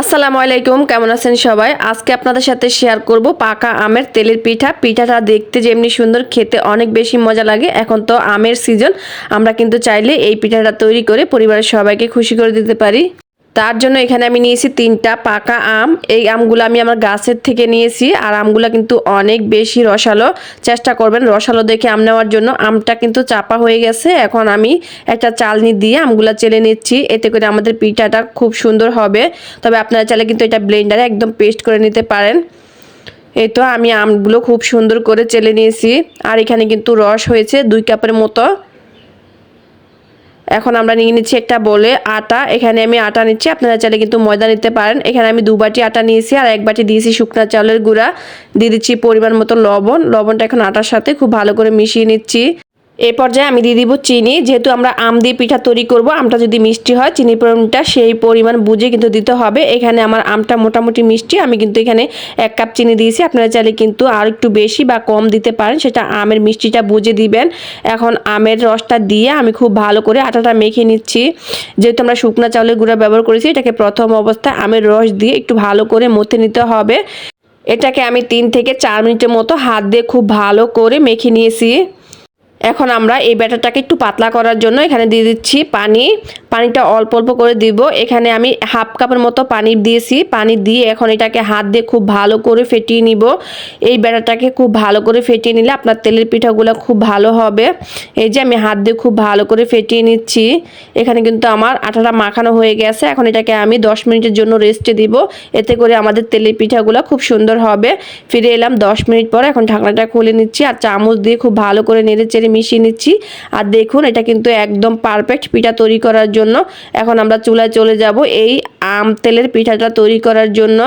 আসসালামু আলাইকুম, কেমন আছেন সবাই? আজকে আপনাদের সাথে শেয়ার করব পাকা আমের তেলের পিঠা। পিঠাটা দেখতে যেমনি সুন্দর, খেতে অনেক বেশি মজা লাগে। এখন তো আমের সিজন আমরা কিন্তু চাইলে এই পিঠাটা তৈরি করে পরিবারের সবাইকে খুশি করে দিতে পারি। তার জন্য এখানে আমি নিয়েছি তিনটা পাকা আম। এই আমগুলো আমি আমার গাছের থেকে নিয়েছি আর আমগুলো কিন্তু অনেক বেশি রসালো। চেষ্টা করবেন রসালো দেখে আম নেওয়ার জন্য। আমটা কিন্তু চাপা হয়ে গেছে। এখন আমি একটা চালনি দিয়ে আমগুলো চেলে নিচ্ছি। এতে করে আমাদের পিঠাটা খুব সুন্দর হবে। তবে আপনারা চাইলে কিন্তু এটা ব্লেন্ডারে একদম পেস্ট করে নিতে পারেন। এই তো আমি আমগুলো খুব সুন্দর করে চেলে নিয়েছি। আর এখানে কিন্তু রস হয়েছে দুই কাপের মতো। এখন আমরা নিয়ে নিচ্ছি একটা বলে আটা। এখানে আমি আটা নিচ্ছি। আপনারা চাইলে কিন্তু ময়দা নিতে পারেন। এখানে আমি দু বাটি আটা নিয়েছি আর এক বাটি দিয়েছি শুকনো চাউলের গুঁড়া। দিয়ে দিচ্ছি পরিমাণ মতো লবণ। লবণটা এখন আটার সাথে খুব ভালো করে মিশিয়ে নিচ্ছি। এই পর্যায়ে আমি দিয়ে দিব চিনি। যেহেতু আমরা আম দিয়ে পিঠা তৈরি করব, আমটা যদি মিষ্টি হয় চিনির পরিমাণটা সেই পরিমাণ বুঝে কিন্তু দিতে হবে। এখানে আমার আমটা মোটামুটি মিষ্টি, আমি কিন্তু এখানে এক কাপ চিনি দিয়েছি। আপনারা চাইলে কিন্তু আর একটু বেশি বা কম দিতে পারেন, সেটা আমের মিষ্টিটা বুঝে দিবেন। এখন আমের রসটা দিয়ে আমি খুব ভালো করে আটাটা মেখে নিচ্ছি। যেহেতু আমরা শুকনো চাউলের গুঁড়া ব্যবহার করেছি, এটাকে প্রথম অবস্থায় আমের রস দিয়ে একটু ভালো করে মথে নিতে হবে। এটাকে আমি তিন থেকে চার মিনিটের মতো হাত দিয়ে খুব ভালো করে মেখে নিয়েছি। এখন আমরা এই ব্যাটারটাকে একটু পাতলা করার জন্য এখানে দিয়ে দিচ্ছি পানি। পানিটা অল্প অল্প করে দিব। এখানে আমি হাফ কাপের মতো পানি দিয়েছি। পানি দিয়ে এখন এটাকে হাত দিয়ে খুব ভালো করে ফেটিয়ে নিব। এই ব্যাটারটাকে খুব ভালো করে ফেটিয়ে নিলে আপনার তেলের পিঠাগুলো খুব ভালো হবে। এই যে আমি হাত দিয়ে খুব ভালো করে ফেটিয়ে নিচ্ছি। এখানে কিন্তু আমার আটাটা মাখানো হয়ে গেছে। এখন এটাকে আমি দশ মিনিটের জন্য রেস্টে দিব। এতে করে আমাদের তেলের পিঠাগুলো খুব সুন্দর হবে। ফিরে এলাম দশ মিনিট পর। এখন ঢাকনাটা খুলে নিচ্ছি। আর চামচ দিয়ে খুব ভালো করে নেড়ে চেড়ে মিশিয়ে নিচ্ছি। আর দেখুন, এটা কিন্তু একদম পারফেক্ট পিঠা তৈরি করার জন্য। এখন আমরা চুলায় চলে যাব এই আম তেলের পিঠাটা তৈরি করার জন্য।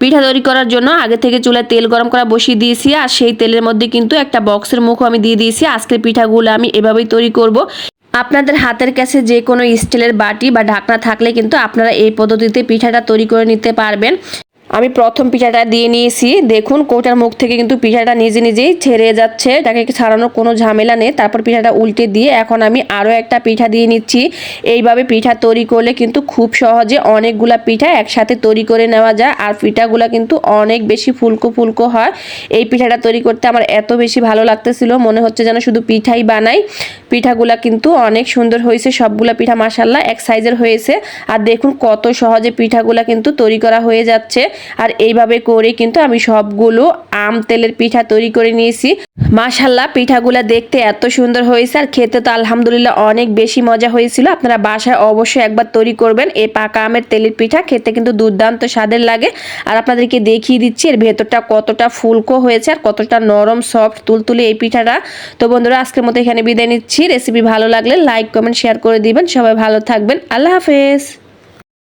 পিঠা তৈরি করার জন্য আগে থেকে চুলায় তেল গরম করা বসিয়ে দিয়েছি, আর সেই তেলের মধ্যে কিন্তু একটা বক্সের মুখও আমি দিয়ে দিয়েছি। আজকের পিঠাগুলো আমি এভাবেই তৈরি করব। আপনাদের হাতের কাছে যে কোনো স্টিলের বাটি বা ঢাকনা থাকলে কিন্তু আপনারা এই পদ্ধতিতে পিঠাটা তৈরি করে নিতে পারবেন। আমি প্রথম পিঠাটা দিয়ে নিয়েছি। দেখুন, কোটার মুখ থেকে কিন্তু পিঠাটা নিজে নিজেই ছেড়ে যাচ্ছে। এটাকে ছাড়ানোর কোনো ঝামেলা নেই। তারপর পিঠাটা উল্টে দিয়ে এখন আমি আরও একটা পিঠা দিয়ে নিচ্ছি। এইভাবে পিঠা তৈরি করলে কিন্তু খুব সহজে অনেকগুলা পিঠা একসাথে তৈরি করে নেওয়া যায়। আর পিঠাগুলো কিন্তু অনেক বেশি ফুলকো ফুলকো হয়। এই পিঠাটা তৈরি করতে আমার এত বেশি ভালো লাগতেছিল। মনে হচ্ছে যেন শুধু পিঠাই বানাই। পিঠাগুলা কিন্তু অনেক সুন্দর হয়েছে। সবগুলা পিঠা মাসাল্লাহ এক সাইজের হয়েছে। আর দেখুন, কত সহজে পিঠাগুলা কিন্তু তৈরি করা হয়ে যাচ্ছে। আর এইভাবে করে কিন্তু আমি সবগুলো আম তেলের পিঠা তৈরি করে নিয়েছি। মাশাল্লাহ পিঠাগুলা দেখতে এত সুন্দর হয়েছে আর খেতে তো আলহামদুলিল্লাহ অনেক বেশি মজা হয়েছিল। আপনারা বাসায় অবশ্যই একবার তৈরি করবেন এই পাকা আমের তেলের পিঠা। খেতে কিন্তু দুর্দান্ত স্বাদের লাগে। আর আপনাদেরকে দেখিয়ে দিচ্ছি, এর ভেতরটা কতটা ফুলকো হয়েছে আর কতটা নরম সফট তুলতুলে এই পিঠাটা। তো বন্ধুরা, আজকের মতো এখানে বিদায় নিচ্ছি। রেসিপি ভালো লাগলে লাইক কমেন্ট শেয়ার করে দিবেন। সবাই ভালো থাকবেন। আল্লাহ হাফেজ।